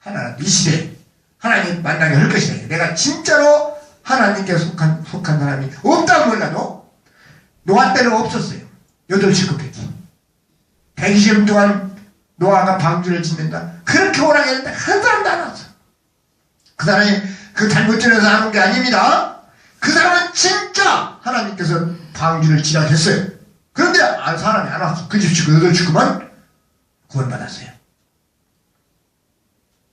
하나 이 시대 하나님 만나게 할 것이다. 내가 진짜로 하나님께 속한 속한 사람이 없다고 몰라도 노아 때는 없었어요. 여덟 식구까지. 120년 동안 노아가 방주를 짓는다. 그렇게 오라게 했는데 한 사람도 안 왔어. 그 사람이 그 잘못전해서 하는 게 아닙니다. 그 사람은 진짜 하나님께서 방주를 지라 했어요. 그런데 안 사람이 안 왔어. 그집 식구 여덟 식구만 구원받았어요.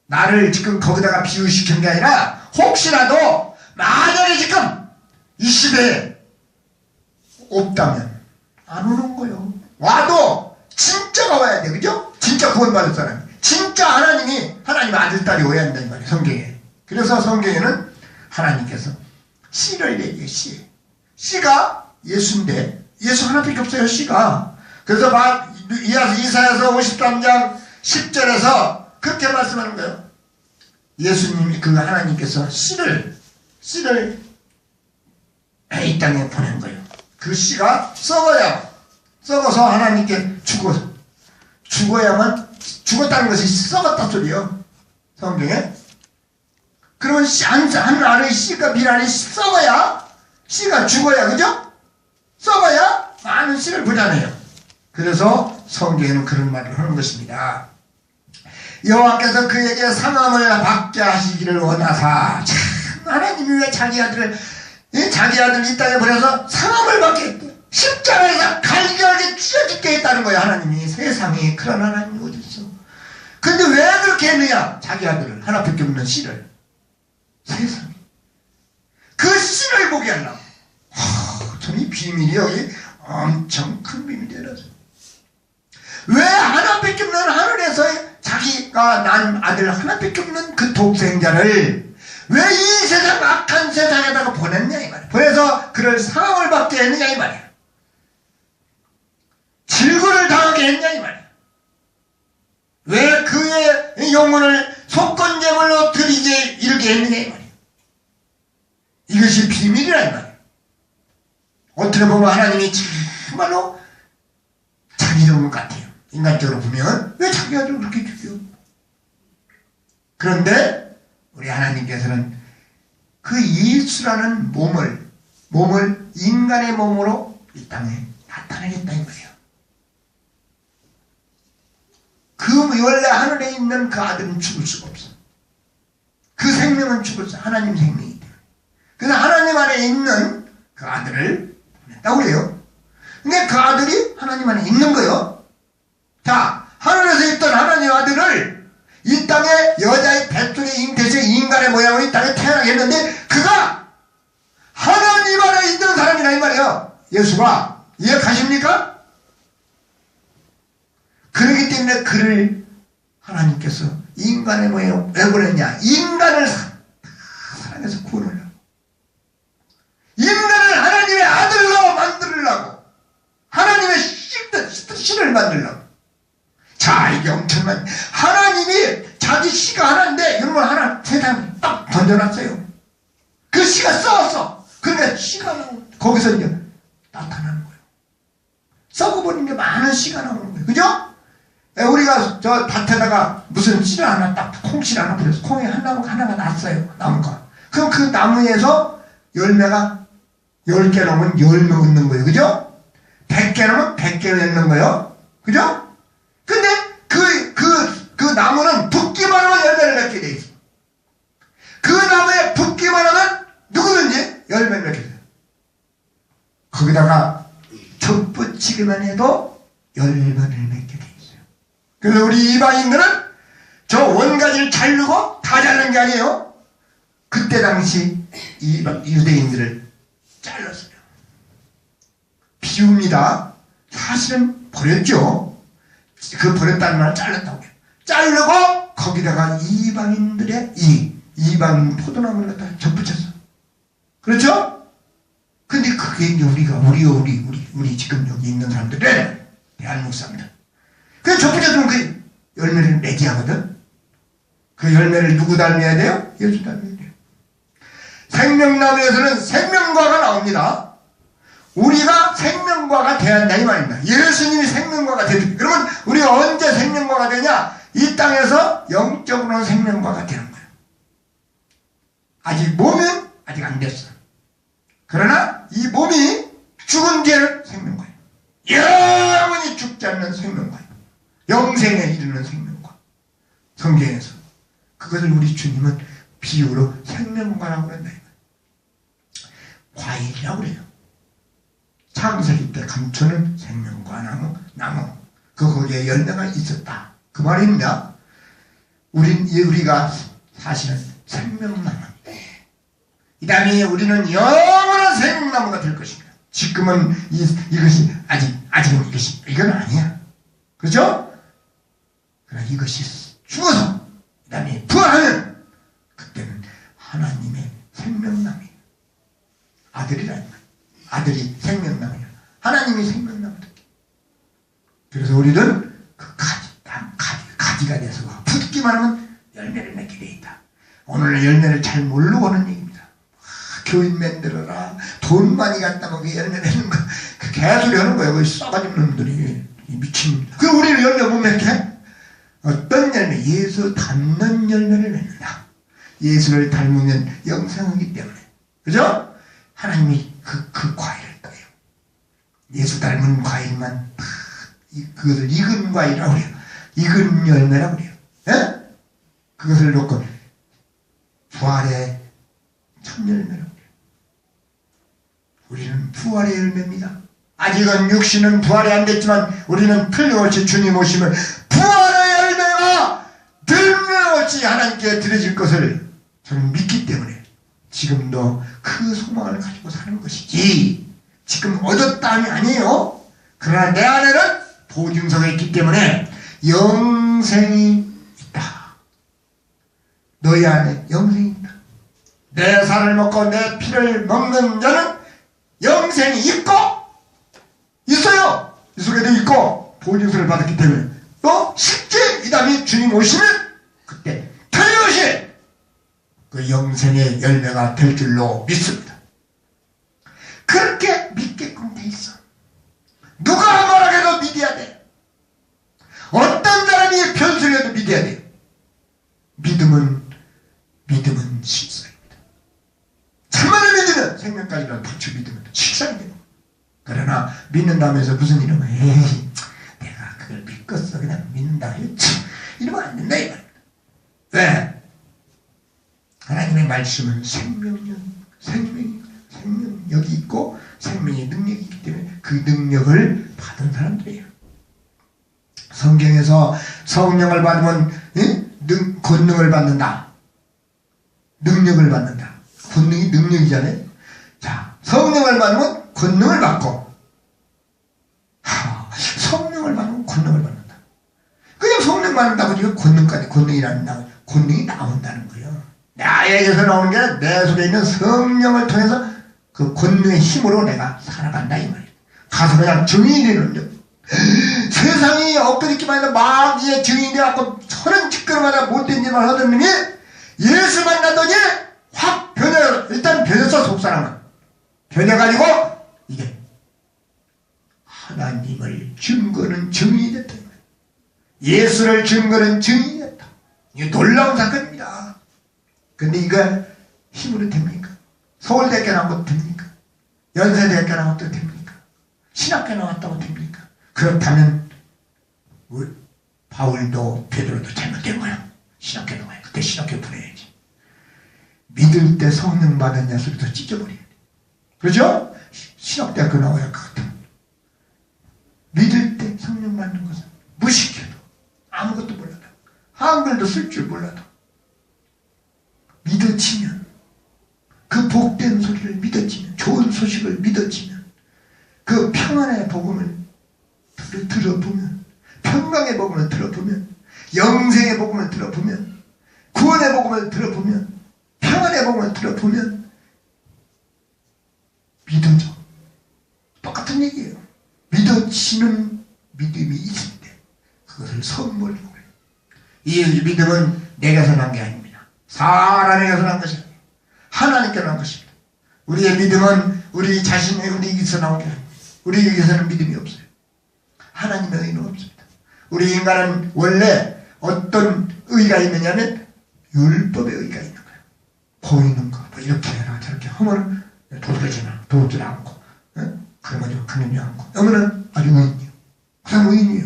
나를 지금 거기다가 비유시킨 게 아니라 혹시라도 만약에 지금 이 시대에 없다면 안 오는 거요. 와도 진짜가 와야 돼. 그죠? 진짜 구원받을 사람이. 진짜 하나님이 하나님 아들, 딸이 오야 한다. 이 말이에요. 성경에. 그래서 성경에는 하나님께서 씨를 얘기해, 씨. 씨가 예수인데, 예수 하나밖에 없어요, 씨가. 그래서 막, 이사야서 53장 10절에서 그렇게 말씀하는 거예요. 예수님이 그 하나님께서 씨를, 씨를 이 땅에 보낸 거예요. 그 씨가 썩어야, 썩어서 하나님께 죽어, 죽어야만, 죽었다는 것이 썩었다 소리요. 성경에. 그러면 씨, 한, 한 알의 씨가 미란이 썩어야, 씨가 죽어야, 그죠? 썩어야 많은 씨를 보잖아요. 그래서 성경에는 그런 말을 하는 것입니다. 여호와께서 그에게 상함을 받게 하시기를 원하사. 참 하나님이 왜 자기 아들을 자기 아들 이 땅에 보내서 상함을 받게 했대. 십자가에서 갈기하게 찢어 죽게 했다는 거야 하나님이. 세상에 그런 하나님이 어디 있어? 근데 왜 그렇게 했느냐? 자기 아들을 하나밖에 없는 씨를. 세상에. 그 씨를 보게 하려고. 전이 비밀이 여기 엄청 큰 비밀이라서. 왜 하나밖에 없는 하늘에서 자기가 난 아들 하나밖에 없는 그 독생자를 왜 이 세상 악한 세상에다가 보냈냐 이 말이야. 보내서 그를 상황을 받게 했느냐 이 말이야. 질고를 당하게 했냐 이 말이야. 왜 그의 영혼을 속건제물로 드리게 이르게 했느냐 이 말이야. 이것이 비밀이라 이 말이야. 어떻게 보면 하나님이 정말로. 인간적으로 보면 왜 자기 아들을 그렇게 죽여? 그런데 우리 하나님께서는 그 예수라는 몸을 몸을 인간의 몸으로 이 땅에 나타내겠다 이 말이에요. 그 원래 하늘에 있는 그 아들은 죽을 수가 없어. 그 생명은 죽을 수 하나님 생명이기 때문에. 그래서 하나님 안에 있는 그 아들을 보냈다고 그래요. 근데 그 아들이 하나님 안에 있는 거예요. 예수가 이해가십니까? 그렇기 때문에 그를 하나님께서 인간의 모양으로 왜 보냈냐? 인간을 사랑해서 구원하려고. 인간을 하나님의 아들로 만들려고. 하나님의 씨를 만들려고. 자, 이게 엄청난, 하나님이 자기 씨가 하나인데, 여러분 하나, 세상에 딱 던져놨어요. 그 씨가 썩었어. 그러니까 씨가 거기서 이제 나타나는 거예요. 썩어버린 게 많은 씨가 나오는 거예요. 그죠? 우리가 저 밭에다가 무슨 씨를 하나 딱 콩씨를 하나 뿌려서 콩이 한 나무가 하나가 났어요. 나무가. 그럼 그 나무에서 열매가 10개 나오면 열매 얻는 거예요. 그죠? 100개 나오면 100개를 얻는 거예요. 그죠? 근데 그, 그, 그 나무는 붙기만 하면 열매를 맺게 돼 있어. 그 나무에 붙기만 하면 누구든지 열매를 맺게 돼. 거기다가 덧붙이기만 해도 열매를 맺게 돼 있어요. 그래서 우리 이방인들은 저 원가지를 자르고 다 자른 게 아니에요. 그때 당시 이 유대인들을 잘랐어요. 비웁니다. 사실은 버렸죠. 그 버렸다는 말은 잘랐다고 해요. 자르고 거기다가 이방인들의 이 이방인 포도나무를 갖다 접붙였어. 그렇죠? 근데 그게 우리가 우리 우리 우리 우리 지금 여기 있는 사람들은 대한민국 사람들. 그 접붙여주면 그 열매를 맺게 하거든. 그 열매를 누구 닮아야 돼요? 예수 닮아야 돼요. 생명나무에서는 생명과가 나옵니다. 우리가 생명과가 돼야 한다 이 말입니다. 예수님이 생명과가 되죠. 그러면 우리가 언제 생명과가 되냐? 이 땅에서 영적으로는 생명과가 되는 거예요. 아직 몸은 아직 안 됐어. 그러나 이 몸이 죽은 뒤에는 생명과예요. 영원히 죽지 않는 생명과예요. 영생에 이르는 생명과. 성경에서. 그것을 우리 주님은 비유로 생명과라고 그런다. 과일이라고 그래요. 창세기 때 감추는 생명과 나무, 나무. 그 거기에 열매가 있었다. 그 말입니다. 우린, 우리가 사실은 생명나무. 이 다음에 우리는 영원한 생명나무가 될 것입니다. 지금은 이, 이것이 아직, 아직은 이것이, 이건 아니야. 그렇죠? 그러나 이것이 죽어서, 그 다음에 부활하면, 그때는 하나님의 생명나무예요. 아들이라는 거예요. 아들이 생명나무야. 하나님이 생명나무다. 그래서 우리는 그 가지, 가지, 가지가 돼서 붙기만 하면 열매를 맺게 돼 있다. 오늘 열매를 잘 모르고 하는 얘기입니다. 아, 교인. 돈 많이 갖다 먹게 열매 맺는 거. 그 개소리 하는 거예요. 그 싸가지 놈들이. 미친. 그럼 우리는 열매 못 맺게? 어떤 열매? 예수 닮는 열매를 맺는다. 예수를 닮으면 영생하기 때문에. 그죠? 하나님이 그, 그 과일을 떠요. 예수 닮은 과일만 다, 그것을 익은 과일이라고 그래요. 익은 열매라고 그래요. 예? 그것을 놓고 부활의 첫 열매라고. 우리는 부활의 열매입니다. 아직은 육신은 부활이 안 됐지만 우리는 틀림없이 주님 오시면 부활의 열매가 들며없이 하나님께 드려질 것을 저는 믿기 때문에 지금도 그 소망을 가지고 사는 것이지 지금 얻었다함이 아니에요. 그러나 내 안에는 보증서가 있기 때문에 영생이 있다. 너희 안에 영생이 있다. 내 살을 먹고 내 피를 먹는 자는 영생이 있고 있어요. 이 속에도 있고 보증서를 받았기 때문에 또 실제 이 다음에 주님 오시면 그때 틀림없이 그 영생의 열매가 될 줄로 믿습니다. 그렇게 믿게끔 돼 있어. 누가 말하게도 믿어야 돼. 어떤 사람이 변수해도 믿어야 돼. 믿음은 믿음은 실상입니다. 참만을 믿으면 생명까지는 부추 믿으면 실상이 니다 그러나 믿는다면서 무슨 이름을 에이 내가 그걸 믿겠어 그냥 믿는다 했지 이러면 안 된다 이 말입니다. 왜? 하나님의 말씀은 생명력, 생명, 생명력이 있고 생명의 능력이 있기 때문에 그 능력을 받은 사람들이에요. 성경에서 성령을 받으면 예? 능, 권능을 받는다. 능력을 받는다. 권능이 능력이잖아요. 자, 성령을 받으면 권능을 받고 하, 성령을 받으면 권능을 받는다. 그냥 성령 받는다고 지금 권능까지 권능이라는 권능이 나온다는 거예요. 나에게서 나오는 게 내 속에 있는 성령을 통해서 그 권능의 힘으로 내가 살아간다 이 말이에요. 가서 그냥 증인이 되는 거 세상이 엎드리기만 해도 막 이제 증인이 돼갖고 서른 짓거리마다 못된 일만 하던 놈이 예수 만나더니 확 변해 일단 변했어 속사람은 변해가지고 이게 하나님을 증거는 증인이 됐다 예수를 증거는 증인이 됐다 이게 놀라운 사건입니다 근데 이거 힘으로 됩니까? 서울대학교 나온 됩니까? 연세대학교 나온 됩니까? 신학교 나왔다고 됩니까? 그렇다면 바울도 베드로도 잘못된 거야. 신학교 나와야 그때 신학교 보내야지. 믿을 때 성령 소리도 찢어버려야 돼. 그렇죠? 신학대학교 나와야 그거든. 믿을 때 성령 받는 것은 무식해도 아무것도 몰라도 한글도 쓸 줄 몰라도 믿어지면 그 복된 소리를 믿어지면 좋은 소식을 믿어지면 그 평안의 복음을 들어, 들어보면 평강의 복음을 들어보면 영생의 복음을 들어보면 구원의 복음을 들어보면 평안의 복음을 들어보면 믿어져 똑같은 얘기예요 믿어지는 믿음이 있을 때 그것을 선물이라고 해요 이 믿음은 내게서 난 게 아닙니다 사람에게서 난 것이 아니에요. 하나님께 난 것입니다. 우리의 믿음은 우리 자신의 우리에게서 나온 게 아니에요. 우리에게서는 믿음이 없어요. 하나님의 의는 없습니다. 우리 인간은 원래 어떤 의가 있느냐면 율법의 의가 있는 거야. 보이는 거, 뭐 이렇게 해라 저렇게 하면 도되지나 도질 않고 어? 그런 거죠. 그러지 않고 여기는 아주 의인이요.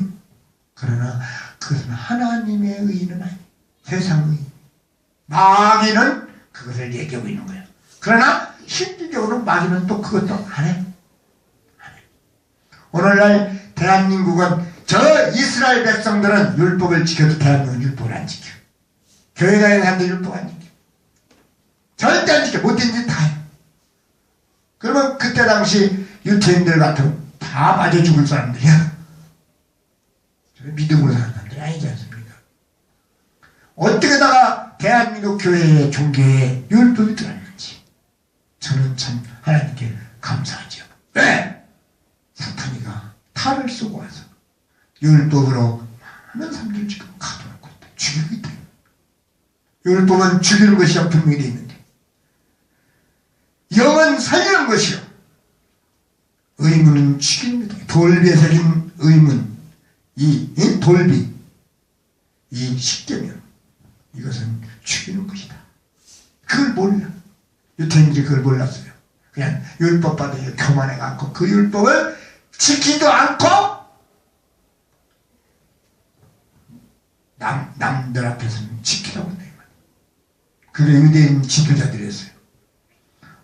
그러나 그것은 하나님의 의인은 아니에요. 세상 의인. 마귀는 그것을 얘기하고 있는 거예요. 그러나 실질적으로 마귀는 또 그것도 안 해. 안 해. 오늘날 대한민국은 저 이스라엘 백성들은 율법을 지켜도 대한민국은 율법을 안 지켜. 교회 가는 사람들 율법 안 지켜. 절대 안 지켜. 못된 짓다 해. 그러면 그때 당시 유태인들 같은 다 맞아 죽을 사람들이야. 믿음으로 사는 사람들이 아니지 않습니까? 어떻게다가 대한민국 교회의 종교에 율법이 들어있는지 저는 참 하나님께 감사하죠. 왜? 사탄이가 탈을 쏘고 와서 율법으로 많은 사람들 지금 가둬놓고 있다. 죽이고 있다. 율법은 죽이는 것이야 분명히 있는데 영은 살리는 것이요. 의문은. 돌비에 새긴 의문, 이, 이 돌비, 이 십계명, 이것은 죽이는 것이다. 그걸 몰라. 유태인들이 그걸 몰랐어요. 그냥 율법 받아요. 교만해 갖고 그 율법을 지키지도 않고 남, 남들 앞에서는 지키라고 한다. 그게 유대인 지도자들이었어요.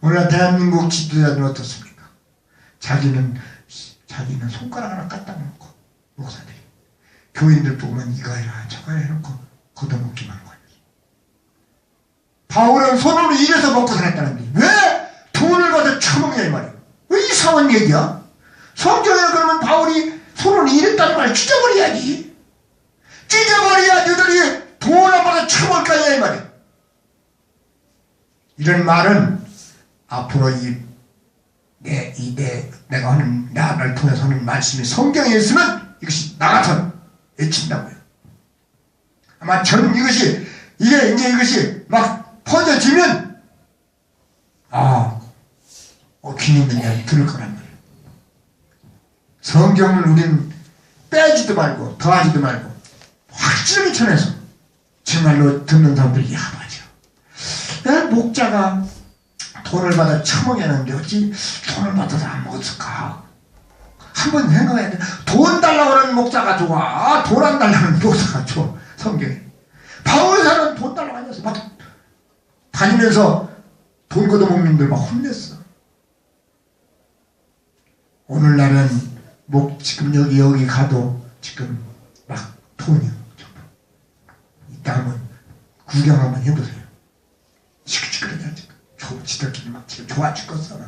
오늘 대한민국 지도자들은 어떻습니까? 자기는 자기는 손가락 하나 갖다 놓고 목사들이. 교인들 보면 이거 해라 저거 해놓고 걷어먹기만 하고 바울은 손으로 일해서 먹고 살았다는데 왜? 돈을 받아 처먹냐 이 말이야. 왜 이상한 얘기야? 성경에 그러면 바울이 손으로 일했다는 말 찢어버려야지. 찢어버려야 너들이 돈을 받아 처먹을 거야 이 말이야. 이런 말은 앞으로 이 내, 이, 내, 내가 하는, 나를 통해서 하는 말씀이 성경에 있으면 이것이 나 같은 외친다고요. 아마 저는 이것이, 이게 이제 이것이 막 퍼져지면, 아, 어, 귀 있는 게 들을 거란 말이에요. 성경을 우리는 빼지도 말고, 더하지도 말고, 확실하게 전해서, 정말로 듣는 사람들이, 야, 맞아. 목자가 돈을 받아 처먹였는데 어찌 돈을 받아서 안 먹었을까? 한번 돼. 돈 달라고 하는 목사가 좋아. 돈 안 달라고 하는 목사가 좋아. 성경에. 바울사는 돈 달라고 하면서 막 다니면서 돈 걷어먹는 들 막 혼냈어. 오늘날은 목 지금 여기 여기 가도 지금 막 돈이요. 이따 한번 구경 한번 해보세요. 조, 지들끼리 막 좋아 죽겠어.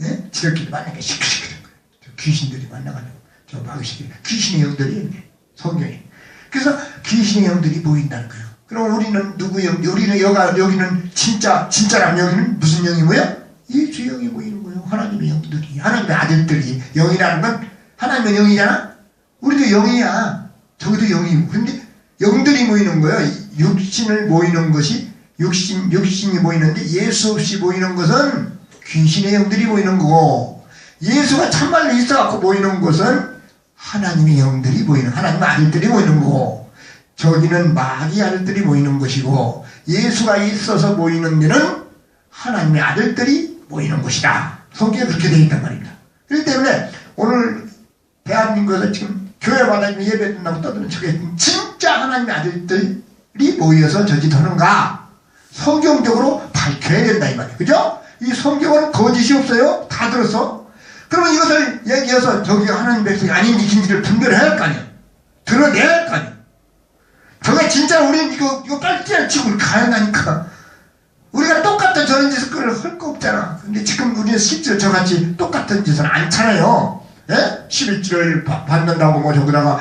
예? 지들끼리 만나게 시끌시끌한 거예요. 저 귀신들이 만나가지고 저 마귀시기 귀신의 영들이. 성경에. 그래서 귀신의 영들이 보인다는 거예요. 그럼 우리는 누구 영? 우리는 여가 여기는 진짜 진짜라면 여기는 무슨 영이 뭐야? 예수 영이 보이는 거예요. 하나님의 영들이 하나님의 아들들이 영이라는 건 하나님의 영이잖아. 우리도 영이야. 저기도 영이고. 근데 영들이 모이는 거예요. 육신을 모이는 것이 육신, 육신이 보이는데 예수 없이 보이는 것은 귀신의 영들이 보이는 거고 예수가 참말로 있어갖고 보이는 것은 하나님의 영들이 보이는 하나님의 아들들이 보이는 거고 저기는 마귀 아들들이 보이는 것이고 예수가 있어서 보이는 데는 하나님의 아들들이 보이는 것이다. 성경에 그렇게 되어 있단 말입니다. 그렇기 때문에 오늘 대한민국에서 지금 교회마다 예배 드린다고 떠드는 저게 진짜 하나님의 아들들이 모여서 저짓하는가 성경적으로 밝혀야 된다 이 말이에요. 그죠? 이 성경은 거짓이 없어요. 다 들었어. 그러면 이것을 얘기해서 저기 하나님 백성이 아닌지 긴지를 분별해야 할 거 아니야. 드러내야 할 거 아니야. 저게 진짜 우리는 이거 이거 빨리 치고 가야 하니까 우리가 똑같은 저런 짓을 할거 없잖아. 근데 지금 우리는 실제로 저같이 똑같은 짓을 않잖아요. 예? 11조를 받는다고 뭐 저기다가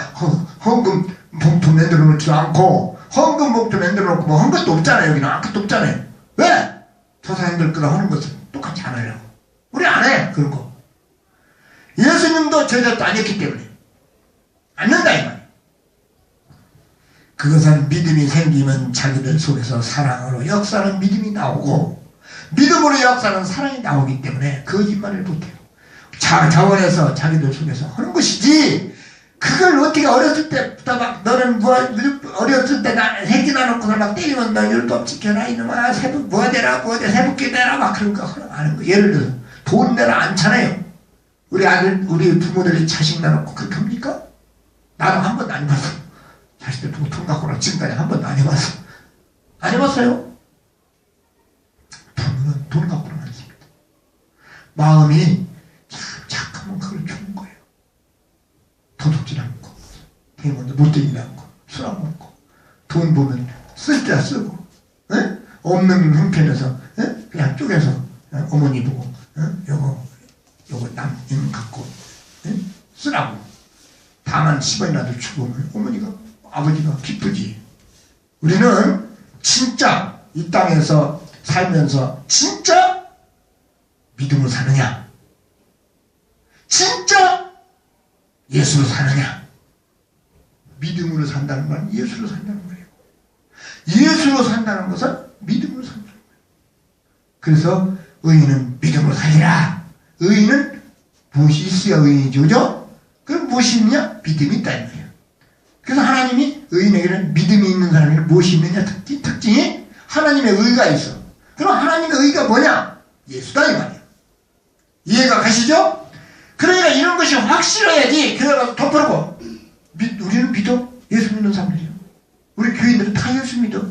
헌금 봉투 만들어 놓지도 않고 헌금 목표 만들어 놓고 뭐한 것도 없잖아요. 여기는 아무것도 없잖아요. 왜? 저 사람들 거다 하는 것은 똑같이 안 하려고. 우리 안 해. 그런 거. 예수님도 제자도 안 했기 때문에. 않는다 이 말. 그것은 믿음이 생기면 자기들 속에서 사랑으로 역사는 믿음이 나오고 믿음으로 역사는 사랑이 나오기 때문에 거짓말을 못해요. 자, 자원해서 자기들 속에서 하는 것이지 그걸 어떻게 어렸을 때부터 막 너는 뭐 어렸을 때나 새끼 나놓고서 막 때리면 너 율법 지켜라 이놈아. 새벽 뭐 되라 뭐 돼, 새벽기 되라. 막 그런 거 하는 거. 예를 들어서 돈 내라 않잖아요. 우리 아들 우리 부모들이 자식 나놓고 그렇게 합니까? 나도 한 번도 안 해봤어. 자식들 보고 돈 갖고는 지금까지 한 번도 안 해봤어. 안 해봤어요? 부모는 돈 갖고는 안 씁니다 마음이 참 착하면 그걸 주는 거예요 도둑질 않고 대문도 못되지 않고 술안 먹고 돈 보면 쓸 때 쓰고 에? 없는 형편에서 에? 그냥 쪼개서 에? 어머니 보고 에? 요거 요거 남 이거 갖고 에? 쓰라고 다만 10원이라도 주고 어머니가 아버지가 기쁘지 우리는 진짜 이 땅에서 살면서 진짜 믿음으로 사느냐 진짜 예수로 사느냐? 믿음으로 산다는 건 예수로 산다는 거예요. 예수로 산다는 것은 믿음으로 산다는 거예요. 그래서 의인은 믿음으로 살리라. 의인은 무엇이 있어야 의인이죠. 그죠? 그럼 무엇이 있느냐? 믿음이 있다는 거예요. 그래서 하나님이 의인에게는 믿음이 있는 사람에게 무엇이 있느냐? 특징, 특징이 하나님의 의가 있어. 그럼 하나님의 의가 뭐냐? 예수다 이 말이에요. 이해가 가시죠? 그러니까 이런 것이 확실해야지 그래가 덮어놓고 믿, 우리는 믿어 예수 믿는 사람들이요. 우리 교인들은 다 예수 믿어.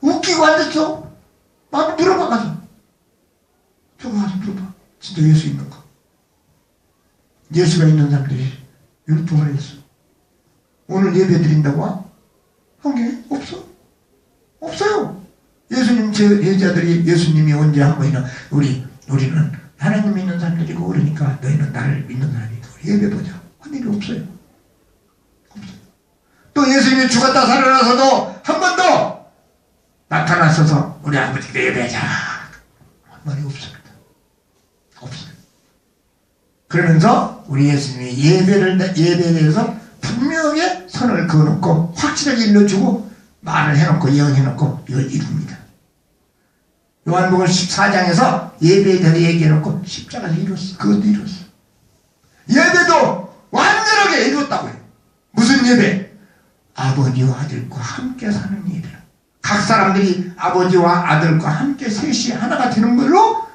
웃기고 앉았어. 막 물어봐 가서. 저거 가서 물어봐. 진짜 예수 있는 거. 예수가 있는 사람들이 율법을 했어. 오늘 예배 드린다고? 와? 한게 없어. 없어요. 예수님 제 제자들이 예수님이 언제 한 번이나. 우리 우리는 하나님 믿는 사람들이고 그러니까 너희는 나를 믿는 사람이고 예배 보자. 한 일이. 없어요. 또 예수님이 죽었다 살아나서도 한 번 더 나타나셔서 우리 아버지께 예배하자. 한 말이 없습니다. 없어요. 그러면서 우리 예수님이 예배를 예배에 대해서 분명하게 선을 그어놓고 확실하게 일러주고 말을 해놓고 예언해놓고 이걸 이룹니다. 요한복음 14장에서 예배에 대해 얘기해놓고 십자가에서 이뤘어. 그것도 이뤘어. 예배도 완전하게 이뤘다고요. 무슨 예배? 아버지와 아들과 함께 사는 예배. 각 사람들이 아버지와 아들과 함께 셋이 하나가 되는 걸로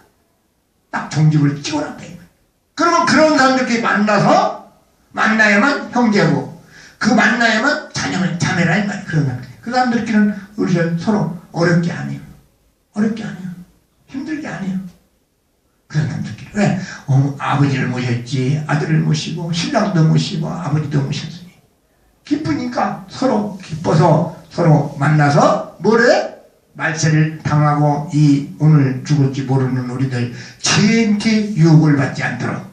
딱 종집을 찍어놨다. 그러면 그런 사람들끼리 만나서 만나야만 형제고 그 만나야만 자녀를 자매라 이 말이야. 그런 사람들. 그 사람들끼리는 우리를 서로 어렵게 안 해요. 어렵게 안 해요. 힘들게 안 해요. 그런 사람들끼리. 왜? 어, 아버지를 모셨지, 아들을 모시고, 신랑도 모시고, 아버지도 모셨으니. 기쁘니까 서로 기뻐서 서로 만나서 뭐래? 말세를 당하고 이 오늘 죽을지 모르는 우리들 죄인께 유혹을 받지 않도록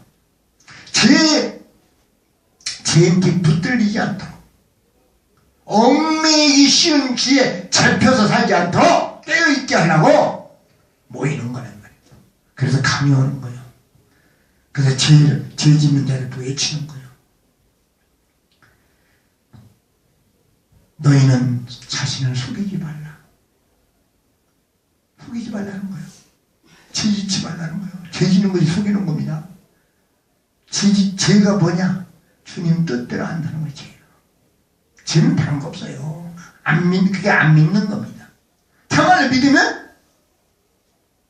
죄, 죄인께 붙들리지 않도록 얽매이기 쉬운 기에 잡혀서 살지 않도록 깨어있게 하려고 모이는 거란 말이에요. 그래서 오는 거예요. 그래서 죄를, 죄 짓는 자를 또 외치는 거예요. 너희는 자신을 속이지 말라. 속이지 말라는 거예요. 죄 짓지 말라는 거예요. 죄 짓는 것이 속이는 겁니다. 죄, 죄가 뭐냐? 주님 뜻대로 한다는 거예요. 죄는 다른 거 없어요. 안 믿, 그게 안 믿는 겁니다. 참말로 믿으면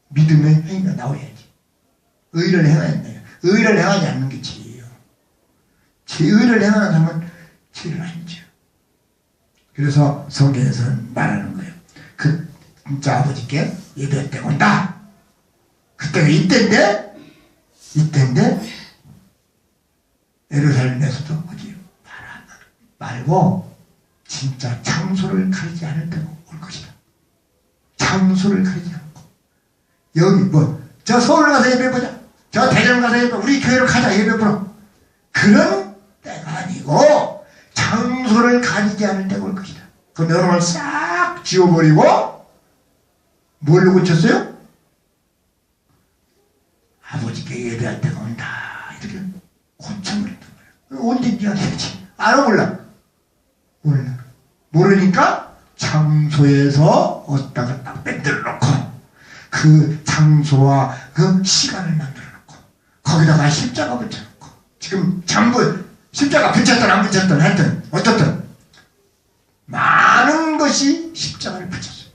믿음의 행위가 나와야지. 의를 행해야 된다. 의를 행하지 않는 게 죄예요. 죄 의를 행하는 사람은 죄를 아니죠. 그래서 성경에서는 말하는 거예요. 그 진짜 아버지께 예배 때 온다. 그때가 이때인데 이때인데 에루살렘에서도 어디 말고 진짜 장소를 가리지 않을 때가 올 것이다. 장소를 가리지 않고 여기 뭐 저 서울 가서 예배 보자. 저 대전 가서 예배 우리 교회로 가자 예배 보러. 그런 때가 아니고 가리지 않을 때가 올 것이다. 그 여러분을 싹 지워버리고 뭘로 고쳤어요? 아버지께 예배할 때가 온다. 이렇게 고쳐버린단 말이야. 언제인지 알겠지. 알아 몰라? 몰라. 모르니까 장소에서 어디다가 딱 만들어 놓고 그 장소와 그 시간을 만들어 놓고 거기다가 십자가 붙여 놓고 지금 전부 십자가 붙였든 안 붙였든 하여튼 어떻든 많은 것이 십자가를 붙였어요.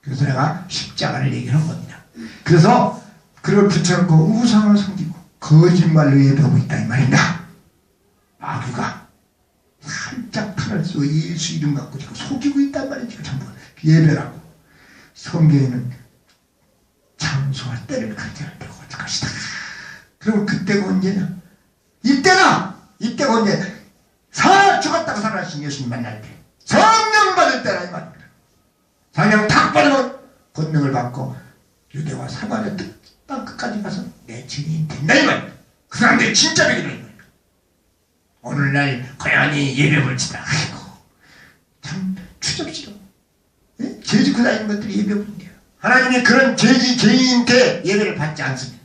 그래서 내가 십자가를 얘기하는 겁니다. 그래서 그걸 붙여놓고 우상을 섬기고 거짓말로 예배하고 있다 이 말입니다. 마귀가 살짝 칼을 쏘 예수 이름 갖고 지금 속이고 있단 말이지 전부 예배라고 성경에는 장소와 때를 할 것이다. 그럼 그때가 언제냐? 이때나 이때가 언제? 사 죽었다가 살아나신 예수님 만날 때 성령 받을 때라 이 말입니다. 성령 탁 받으면 권능을 받고 유대와 사마리아 땅 끝까지 가서 내 증인 된다 이 말입니다. 그 사람들이 진짜 믿으라 이 말입니다. 오늘날 고양이 예배 볼지다. 아이고 참 추접스러워. 예? 죄 짓고 다니는 것들이 예배 본대요. 하나님이 그런 죄지 죄인한테 예배를 받지 않습니다.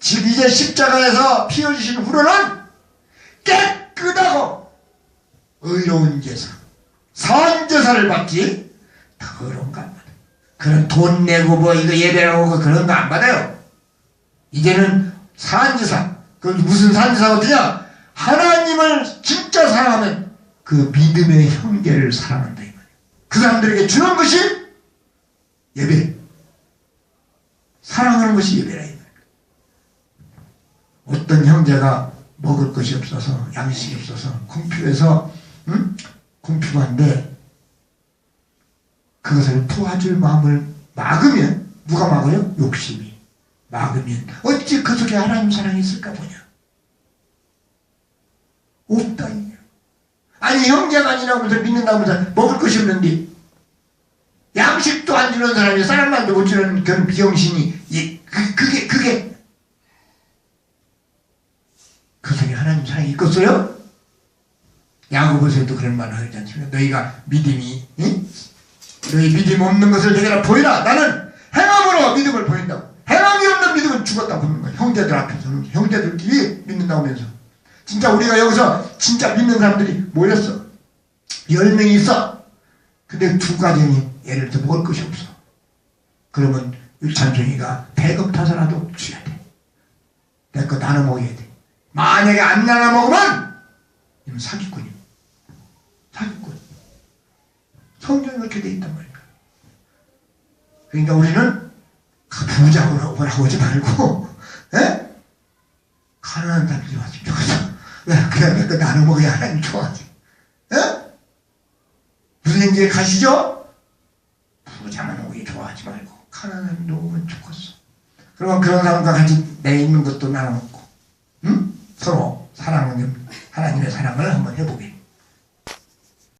지금 이제 십자가에서 피 흘리신 후로는 깨끗하고 의로운 제사, 선 제사를 받지 더러운 거안 받아요. 그런 돈 내고 뭐 이거 예배라고 그런 거 안 받아요. 이제는 산제사, 그 무슨 산제사거든요. 하나님을 진짜 사랑하면 그 믿음의 형제를 사랑한다 이 말이에요. 그 사람들에게 주는 것이 예배. 사랑하는 것이 예배라 이 말이에요. 어떤 형제가 먹을 것이 없어서 양식이 없어서 궁핍해서 응? 궁핍한데 그것을 도와줄 마음을 막으면 누가 막아요? 욕심이 막으면 어찌 그 속에 하나님 사랑이 있을까 보냐 없다 이냐 아니 형제가 아니라면서 믿는다면서 먹을 것이 없는데 양식도 안 주는 사람이 쌀만도 못 주는 그런 비정신이 이, 그, 그게 그게 그 속에 하나님 사랑이 있겠어요? 야고보서도 그런 말을 하지 않습니까? 너희가 믿음이 응? 너희 믿음 없는 것을 내가 보이라. 나는 행함으로 믿음을 보인다고. 행함이 없는 믿음은 죽었다고 보는 거야 형제들 앞에서는 형제들끼리 믿는다고 하면서. 진짜 우리가 여기서 진짜 믿는 사람들이 모였어. 열 명이 있어. 근데 두 가정이 예를 들어 먹을 것이 없어. 그러면 찬종이가 배급 타서라도 줘야 돼 내 거 나눠 먹어야 돼. 만약에 안 나눠 먹으면 이건 사기꾼이야 사기꾼 성경에 그렇게 돼 있단 말이야 그러니까 우리는 부자고 라고 하지 말고 에? 가난한 사람들이 왔으면 좋겠어 왜? 그냥 내거 나눠 먹어야 하나님 좋아하지 에? 무슨 얘기에 가시죠? 부자만 오기 좋아하지 말고 가난한 사람도 오면 좋겠어 그러면 그런 사람과 같이 내 있는 것도 나눠 먹고 응? 서로 사랑하는 하나님의 사랑을 한번 해보게